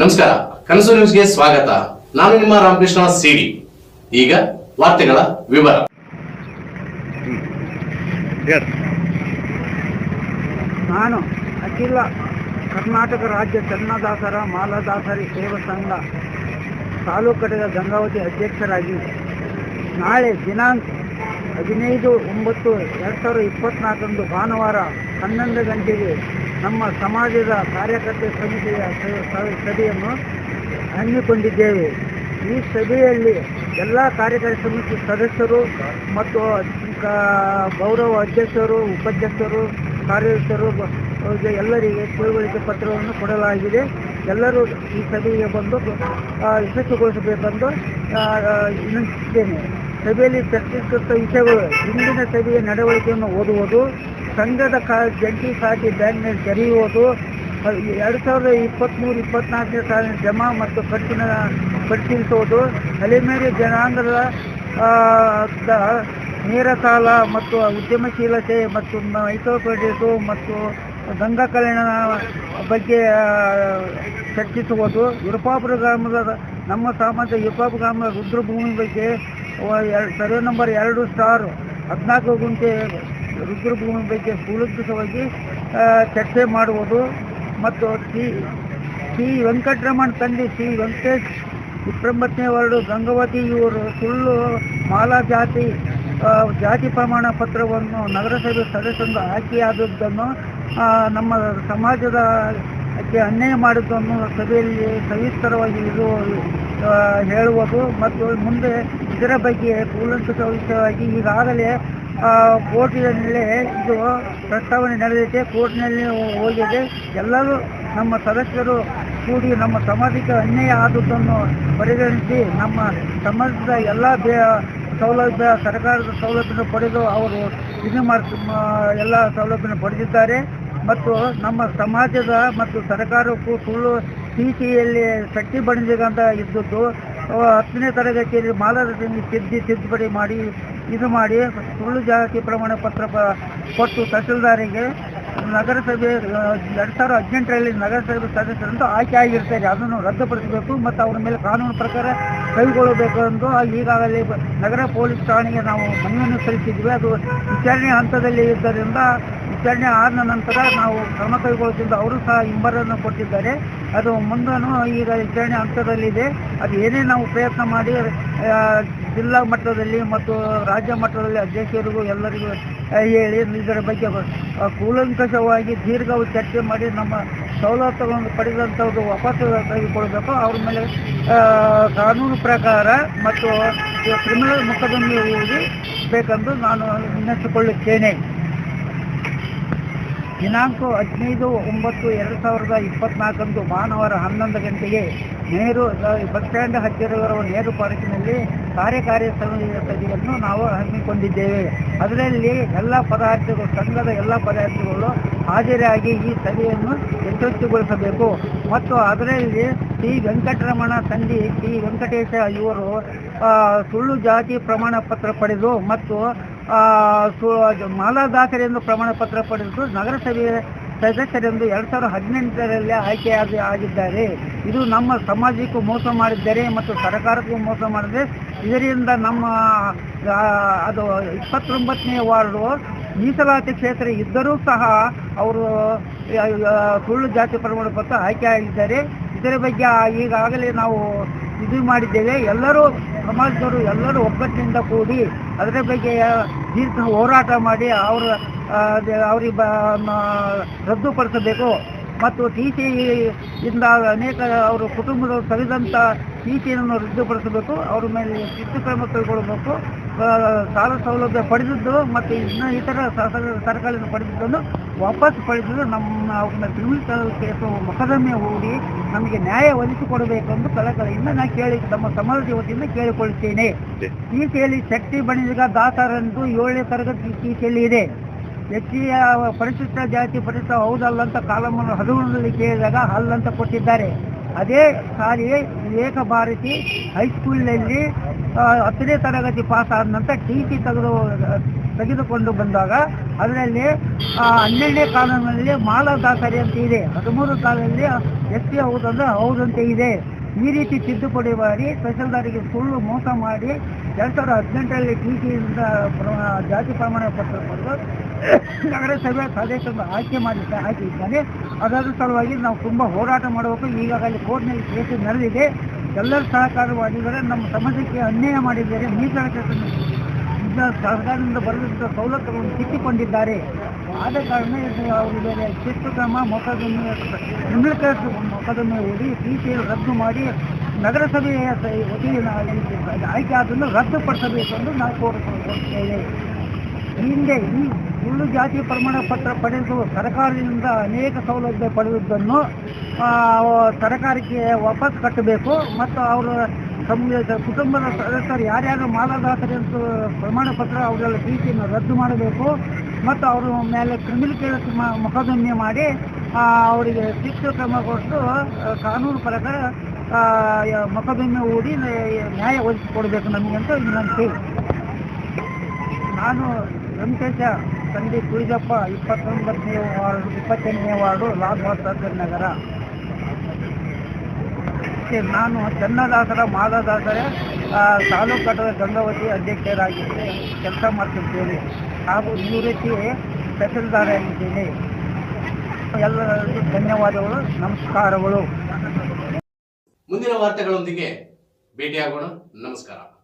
ನಮಸ್ಕಾರ ಕನಸು ನ್ಯೂಸ್ಗೆ ಸ್ವಾಗತ. ನಾನು ನಿಮ್ಮ ರಾಮಕೃಷ್ಣ ಸಿಡಿ. ಈಗ ವಾರ್ತೆಗಳ ವಿವರ. ನಾನು ಅಖಿಲ ಕರ್ನಾಟಕ ರಾಜ್ಯ ಚನ್ನದಾಸರ ಮಾಲದಾಸರಿ ಸೇವಾ ಸಂಘ ತಾಲೂಕಟ್ಟದ ಗಂಗಾವತಿ ಅಧ್ಯಕ್ಷರಾಗಿ ನಾಳೆ ದಿನಾಂಕ ಹದಿನೈದು ಒಂಬತ್ತು ಎರಡು ಸಾವಿರದ ಇಪ್ಪತ್ನಾಲ್ಕರಂದು ಭಾನುವಾರ ಹನ್ನೊಂದು ಗಂಟೆಗೆ ನಮ್ಮ ಸಮಾಜದ ಕಾರ್ಯಕರ್ತ ಸಮಿತಿಯ ಸಭೆಯನ್ನು ಹಮ್ಮಿಕೊಂಡಿದ್ದೇವೆ. ಈ ಸಭೆಯಲ್ಲಿ ಎಲ್ಲ ಕಾರ್ಯಕಾರಿ ಸಮಿತಿ ಸದಸ್ಯರು ಮತ್ತು ಗೌರವ ಅಧ್ಯಕ್ಷರು, ಉಪಾಧ್ಯಕ್ಷರು, ಕಾರ್ಯದರ್ಶರು ಎಲ್ಲರಿಗೆ ತಿಳುವಳಿಕೆ ಪತ್ರವನ್ನು ಕೊಡಲಾಗಿದೆ. ಎಲ್ಲರೂ ಈ ಸಭೆಗೆ ಬಂದು ಯಶಸ್ವಿಗೊಳಿಸಬೇಕೆಂದು ವಿನಂತಿಸುತ್ತೇನೆ. ಸಭೆಯಲ್ಲಿ ಚರ್ಚಿಸುತ್ತ ವಿಷಯಗಳು ಇಂದಿನ ಸಭೆಯ ನಡವಳಿಕೆಯನ್ನು ಓದುವುದು ಸಂಘದ ಕಾ, ಜಂಟಿ ಖಾತೆ ಬ್ಯಾಂಕ್ನಲ್ಲಿ ತೆರೆಯುವುದು ಎರಡು ಸಾವಿರದ ಇಪ್ಪತ್ತ್ಮೂರು ಇಪ್ಪತ್ನಾಲ್ಕನೇ ಸಾಲಿನ ಜಮಾ ಮತ್ತು ಖರ್ಚಿನ ಪರಿಶೀಲಿಸುವುದು ಅಲೆಮೇರೆ ಜನಾಂಗದ ನೇರ ಸಾಲ ಮತ್ತು ಉದ್ಯಮಶೀಲತೆ ಮತ್ತು ಮೈಕ್ರೋಕ್ರೆಡಿಟು ಮತ್ತು ಗಂಗಾ ಕಲ್ಯಾಣ ಬಗ್ಗೆ ಚರ್ಚಿಸುವುದು. ಯುರಪಾಪುರ ಗ್ರಾಮದ, ನಮ್ಮ ಸಾಮಾಜಿಕ ಯುರಪಾಪುರ ಗ್ರಾಮದ ರುದ್ರಭೂಮಿ ಬಗ್ಗೆ ಸರ್ವೆ ನಂಬರ್ ಎರಡು ಸ್ಟಾರ್ ಹದಿನಾಲ್ಕು ಗುಂಟೆ ರುದ್ರಭೂಮಿ ಬಗ್ಗೆ ಕೂಲಂಕುಷವಾಗಿ ಚರ್ಚೆ ಮಾಡುವುದು. ಮತ್ತು ಶ್ರೀ ಶ್ರೀ ವೆಂಕಟರಮಣ್ ತಂದೆ ಶ್ರೀ ವೆಂಕಟೇಶ್ ಇಪ್ಪತ್ತೊಂಬತ್ತನೇ ವಾರ್ಡು ಗಂಗಾವತಿ, ಇವರು ಸುಳ್ಳು ಮಾಲಾ ಜಾತಿ ಜಾತಿ ಪ್ರಮಾಣ ಪತ್ರವನ್ನು ನಗರಸಭೆ ಸದಸ್ಯರಿಂದ ಆಯ್ಕೆಯಾದದ್ದನ್ನು ನಮ್ಮ ಸಮಾಜದ ಅನ್ಯಾಯ ಮಾಡಿದ್ದನ್ನು ಸಭೆಯಲ್ಲಿ ಸವಿಸ್ತರವಾಗಿ ಇದು ಹೇಳುವುದು. ಮತ್ತು ಮುಂದೆ ಇದರ ಬಗ್ಗೆ ಕೂಲಂಕುಷವಾಗಿ ಈಗಾಗಲೇ ಕೋರ್ಟಿನಲ್ಲಿ ಇದು ಪ್ರಸ್ತಾವನೆ ನಡೆದಿದೆ, ಕೋರ್ಟ್ನಲ್ಲಿ ಹೋಗಿದೆ. ಎಲ್ಲರೂ ನಮ್ಮ ಸದಸ್ಯರು ಕೂಡಿ ನಮ್ಮ ಸಮಾಜಕ್ಕೆ ಅನ್ಯಾಯ ಆದುದನ್ನು ಪರಿಗಣಿಸಿ ನಮ್ಮ ಸಮಾಜದ ಎಲ್ಲ ಬೇ, ಸೌಲಭ್ಯ, ಸರ್ಕಾರದ ಸೌಲಭ್ಯವನ್ನು ಪಡೆದು ಅವರು ಇದು ಮಾಡಿ ಎಲ್ಲ ಸೌಲಭ್ಯವನ್ನು ಪಡೆದಿದ್ದಾರೆ. ಮತ್ತು ನಮ್ಮ ಸಮಾಜದ ಮತ್ತು ಸರ್ಕಾರಕ್ಕೂ ಸುಳ್ಳು ಟಿಸಿಯಲ್ಲಿ ಶಕ್ತಿ ಬಣಿಸಿದಂತ ಇದ್ದದ್ದು ಹತ್ತನೇ ತರಗತಿಯಲ್ಲಿ ಮಾಲಾರದಲ್ಲಿ ತಿದ್ದಿ ತಿದ್ದುಪಡಿ ಮಾಡಿ ಇದು ಮಾಡಿ ಸುಳ್ಳು ಜಾತಿ ಪ್ರಮಾಣ ಪತ್ರ ಕೊಟ್ಟು ತಹಸೀಲ್ದಾರಿಗೆ ನಗರಸಭೆ ಎರಡು ಸಾವಿರದ ಹದಿನೆಂಟರಲ್ಲಿ ನಗರಸಭೆ ಸದಸ್ಯರಂತೂ ಆಯ್ಕೆ ಆಗಿರ್ತಾರೆ ಅದನ್ನು ರದ್ದುಪಡಿಸಬೇಕು ಮತ್ತು ಅವರ ಮೇಲೆ ಕಾನೂನು ಪ್ರಕಾರ ಕೈಗೊಳ್ಳಬೇಕು ಎಂದು ಈಗಾಗಲೇ ನಗರ ಪೊಲೀಸ್ ಠಾಣೆಗೆ ನಾವು ಮನವಿಯನ್ನು ಸಲ್ಲಿಸಿದ್ವಿ. ಅದು ವಿಚಾರಣೆ ಹಂತದಲ್ಲಿ ಇದ್ದರಿಂದ ವಿಚಾರಣೆ ಆದ ನಂತರ ನಾವು ಕ್ರಮ ಕೈಗೊಳ್ಳುತ್ತಿದ್ದು ಅವರು ಸಹ ಹಿಂಬರನ್ನು ಕೊಟ್ಟಿದ್ದಾರೆ. ಅದು ಮುಂದೂ ಈಗ ವಿಚಾರಣೆ ಹಂತದಲ್ಲಿದೆ. ಅದು ಏನೇ ನಾವು ಪ್ರಯತ್ನ ಮಾಡಿ ಜಿಲ್ಲಾ ಮಟ್ಟದಲ್ಲಿ ಮತ್ತು ರಾಜ್ಯ ಮಟ್ಟದಲ್ಲಿ ಅಧ್ಯಕ್ಷರಿಗೂ ಎಲ್ಲರಿಗೂ ಹೇಳಿ ಇದರ ಬಗ್ಗೆ ಕೂಲಂಕಷವಾಗಿ ದೀರ್ಘವಾಗಿ ಚರ್ಚೆ ಮಾಡಿ ನಮ್ಮ ಸವಲತ್ತುಗಳನ್ನು ಪಡೆದಂಥವ್ರು ವಾಪಸ್ ತೆಗೆದುಕೊಳ್ಬೇಕು. ಅವ್ರ ಮೇಲೆ ಕಾನೂನು ಪ್ರಕಾರ ಮತ್ತು ಕ್ರಿಮಿನಲ್ ಮೊಕದ್ದಮೆ ಹೋಗಿ ಬೇಕೆಂದು ನಾನು ವಿನಂತಿಸಿಕೊಳ್ಳುತ್ತೇನೆ. ದಿನಾಂಕ ಹದಿನೈದು ಒಂಬತ್ತು ಎರಡು ಸಾವಿರದ ಇಪ್ಪತ್ನಾಲ್ಕರಂದು ಭಾನುವಾರ ಹನ್ನೊಂದು ಗಂಟೆಗೆ ನೇರು ಬಸ್ ಸ್ಟ್ಯಾಂಡ್ ಹತ್ತಿರವಿರುವ ನೇರು ಪಾರ್ಕಿನಲ್ಲಿ ಕಾರ್ಯಕಾರಿ ಸಮಿತಿಯನ್ನು ನಾವು ಹಮ್ಮಿಕೊಂಡಿದ್ದೇವೆ. ಅದರಲ್ಲಿ ಎಲ್ಲ ಪದಾರ್ಥಗಳು, ಸಂಘದ ಎಲ್ಲ ಪದಾರ್ಥಗಳು ಹಾಜರಾಗಿ ಈ ಸಭೆಯನ್ನು ಯಶಸ್ವಿಗೊಳಿಸಬೇಕು. ಮತ್ತು ಅದರಲ್ಲಿ ಟಿ. ವೆಂಕಟರಮಣ ತಂದೆ, ಟಿ. ವೆಂಕಟೇಶ ಇವರು ಸುಳ್ಳು ಜಾತಿ ಪ್ರಮಾಣ ಪತ್ರ ಪಡೆದು ಮತ್ತು ಮಾಲಾದಾಸರೆಂದು ಪ್ರಮಾಣ ಪತ್ರ ಪಡೆದು ನಗರಸಭೆ ಸದಸ್ಯರೆಂದು ಎರಡು ಸಾವಿರದ ಹದಿನೆಂಟರಲ್ಲಿ ಆಯ್ಕೆಯಾಗಿ ಆಗಿದ್ದಾರೆ. ಇದು ನಮ್ಮ ಸಮಾಜಕ್ಕೂ ಮೋಸ ಮಾಡಿದ್ದಾರೆ ಮತ್ತು ಸರ್ಕಾರಕ್ಕೂ ಮೋಸ ಮಾಡಿದೆ. ಇದರಿಂದ ನಮ್ಮ ಅದು ಇಪ್ಪತ್ತೊಂಬತ್ತನೇ ವಾರ್ಡು ಮೀಸಲಾತಿ ಕ್ಷೇತ್ರ ಇದ್ದರೂ ಸಹ ಅವರು ಸುಳ್ಳು ಜಾತಿ ಪ್ರಮಾಣ ಪತ್ರ ಆಯ್ಕೆ ಆಗಿದ್ದಾರೆ. ಇದರ ಬಗ್ಗೆ ಈಗಾಗಲೇ ನಾವು ಇದು ಮಾಡಿದ್ದೇವೆ. ಎಲ್ಲರೂ ಸಮಾಜದವರು ಎಲ್ಲರೂ ಒಗ್ಗಟ್ಟಿನಿಂದ ಕೂಡಿ ಅದರ ಬಗ್ಗೆ ದೀರ್ಘ ಹೋರಾಟ ಮಾಡಿ ಅವರು ಅವ್ರಿಗೆ ರದ್ದುಪಡಿಸಬೇಕು. ಮತ್ತು ಟಿ ಸಿ ಇಂದ ಅನೇಕ ಅವರು ಕುಟುಂಬದವರು ತೆಗೆದಂತ ಟಿ ಸಿಯನ್ನು ರದ್ದುಪಡಿಸಬೇಕು. ಅವ್ರ ಮೇಲೆ ಶಿಸ್ತು ಕ್ರಮ ಕೈಗೊಳ್ಳಬೇಕು. ಸಾಲ ಸೌಲಭ್ಯ ಪಡೆದಿದ್ದು ಮತ್ತು ಇನ್ನು ಇತರ ಸರ್ಕಾರದಿಂದ ಪಡೆದಿದ್ದನ್ನು ವಾಪಸ್ ಪಡೆದಿದ್ದು ನಮ್ಮ ಅವ್ರನ್ನ ಕ್ರಿಮಿನಲ್ ಕೇಸು ಮೊಕದ್ದಮೆ ಹೂಡಿ ನಮಗೆ ನ್ಯಾಯ ಒದಗಿಸಿಕೊಡಬೇಕೆಂದು ಕಳಕಳಿಯಿಂದ ನಾನು ಕೇಳಿ ನಮ್ಮ ಸಮಾಜದ ವತಿಯಿಂದ ಕೇಳಿಕೊಳ್ಳುತ್ತೇನೆ. ಟಿಸಿಯಲ್ಲಿ ಶಕ್ತಿ ಬಣಿಗ ದಾಸರೆಂದು ಏಳನೇ ತರಗತಿ ಟಿಸಿಯಲ್ಲಿ ಇದೆ. ವ್ಯಕ್ತಿಯ ಪರಿಶಿಷ್ಟ ಜಾತಿ ಪರಿಶಿಷ್ಟ ಹೌದಲ್ಲ ಅಂತ ಕಾಲಮನ್ನು ಹದಿನೊಂದರಲ್ಲಿ ಕೇಳಿದಾಗ ಅಲ್ಲಂತ ಕೊಟ್ಟಿದ್ದಾರೆ. ಅದೇ ಸಾರಿ ವಿವೇಕ ಭಾರತಿ ಹೈಸ್ಕೂಲ್ನಲ್ಲಿ ಹತ್ತನೇ ತರಗತಿ ಪಾಸ್ ಆದ ನಂತರ ಟಿ ಸಿ ತೆಗೆದು, ತೆಗೆದುಕೊಂಡು ಬಂದಾಗ ಅದರಲ್ಲಿ ಹನ್ನೆರಡನೇ ಕಾನೂನಿನಲ್ಲಿ ಮಾಲದಾಸರಿ ಅಂತ ಇದೆ. ಹದಿಮೂರು ಕಾಲದಲ್ಲಿ ಎಸ್ ಪಿ ಹೌದಂದ್ರೆ ಹೌದಂತೆ ಇದೆ. ಈ ರೀತಿ ತಿದ್ದುಪಡಿ ಮಾಡಿ, ತಹಸೀಲ್ದಾರಿಗೆ ಸುಳ್ಳು ಮೋಸ ಮಾಡಿ, ಎರಡು ಸಾವಿರದ ಹದಿನೆಂಟರಲ್ಲಿ ಟಿ ಸಿಯಿಂದ ಜಾತಿ ಪ್ರಮಾಣ ಪತ್ರ ಪಡೆದು ನಗರಸಭೆ ಸದಸ್ಯರನ್ನು ಆಯ್ಕೆ ಮಾಡಿ ಹಾಕಿದ್ದಾನೆ ಅದರ ಸಲುವಾಗಿ ನಾವು ತುಂಬ ಹೋರಾಟ ಮಾಡಬೇಕು. ಈಗಾಗಲೇ ಕೋರ್ಟ್ನಲ್ಲಿ ಕೇಸು ನಡೆದಿದೆ. ಎಲ್ಲರೂ ಸಹಕಾರ ಮಾಡಿದ್ದಾರೆ ನಮ್ಮ ಸಮಾಜಕ್ಕೆ ಅನ್ಯಾಯ ಮಾಡಿದ್ದಾರೆ. ಮೀಸಲಾತಿ ಸರ್ಕಾರದಿಂದ ಬರೆದಂಥ ಸವಲತ್ತುಗಳನ್ನು ಕಿತ್ತುಕೊಂಡಿದ್ದಾರೆ. ಆದ ಕಾರಣ ಅವರಿಗೆ ಶಿಸ್ತು ಕ್ರಮ ಮೊಕದ್ದಮೆ ಕ್ರಿಮಿನಲ್ ಮೊಕದನ್ನು ಮೊಕದ್ದಮೆ ಹೂಡಿ ಟಿ ಸಿ ರದ್ದು ಮಾಡಿ ನಗರಸಭೆಯ ವತಿಯನ್ನು ಆಯ್ಕೆ ಆದನ್ನು ರದ್ದುಪಡಿಸಬೇಕು ಎಂದು ನಾವು ಕೋರಿಕೊಳ್ಳುತ್ತೇವೆ ಹಿಂದೆ ಈ ಸುಳ್ಳು ಜಾತಿ ಪ್ರಮಾಣ ಪತ್ರ ಪಡೆದು ಸರ್ಕಾರದಿಂದ ಅನೇಕ ಸೌಲಭ್ಯ ಪಡೆದಿದ್ದನ್ನು ಸರ್ಕಾರಕ್ಕೆ ವಾಪಸ್ ಕಟ್ಟಬೇಕು ಮತ್ತು ಅವರ ಕುಟುಂಬದ ಸದಸ್ಯರು ಯಾರ್ಯಾರು ಮಾಲದಾಸರಿ ಅಂತ ಪ್ರಮಾಣ ಪತ್ರ ಅವರೆಲ್ಲ ಟೀಚಿಯನ್ನು ರದ್ದು ಮಾಡಬೇಕು ಮತ್ತು ಅವರ ಮೇಲೆ ಕ್ರಿಮಿನಲ್ ಕೇಸ್ ಮೊಕದ್ದಮೆ ಮಾಡಿ ಅವರಿಗೆ ಶಿಕ್ಷೆ ಕ್ರಮ ಕೊಟ್ಟು ಕಾನೂನು ಪ್ರಕಾರ ಮೊಕದ್ದಮೆ ಹೂಡಿ ನ್ಯಾಯ- ನ್ಯಾಯ ಒದಗಿಸಿಕೊಡ್ಬೇಕು ನಮಗೆ ಅಂತ ವಿನಂತಿ. ನಾನು ವೆಂಕಟೇಶ ತಂದೆ ಕುಳಿದಪ್ಪ ಇಪ್ಪತ್ತೊಂಬತ್ತನೇ ವಾರ್ಡ್ ಇಪ್ಪತ್ತೆಂಟನೇ ವಾರ್ಡು ಬಹದ್ದೂರ್ ನಗರ. ನಾನು ಚನ್ನದಾಸರ ಮಾಲದಾಸರ ಆ, ತಾಲೂಕು ಘಟಕದ ಗಂಗಾವತಿ ಅಧ್ಯಕ್ಷರಾಗಿ ಕೆಲಸ ಮಾಡ್ತಿದ್ದೇನೆ. ಹಾಗೂ ನಿವೃತ್ತಿ ತಹಸೀಲ್ದಾರಾಗಿದ್ದೇನೆ. ಎಲ್ಲರಿಗೂ ಧನ್ಯವಾದಗಳು ನಮಸ್ಕಾರಗಳು. ಮುಂದಿನ ವಾರ್ತೆಗಳೊಂದಿಗೆ ಭೇಟಿಯಾಗೋಣ. ನಮಸ್ಕಾರ.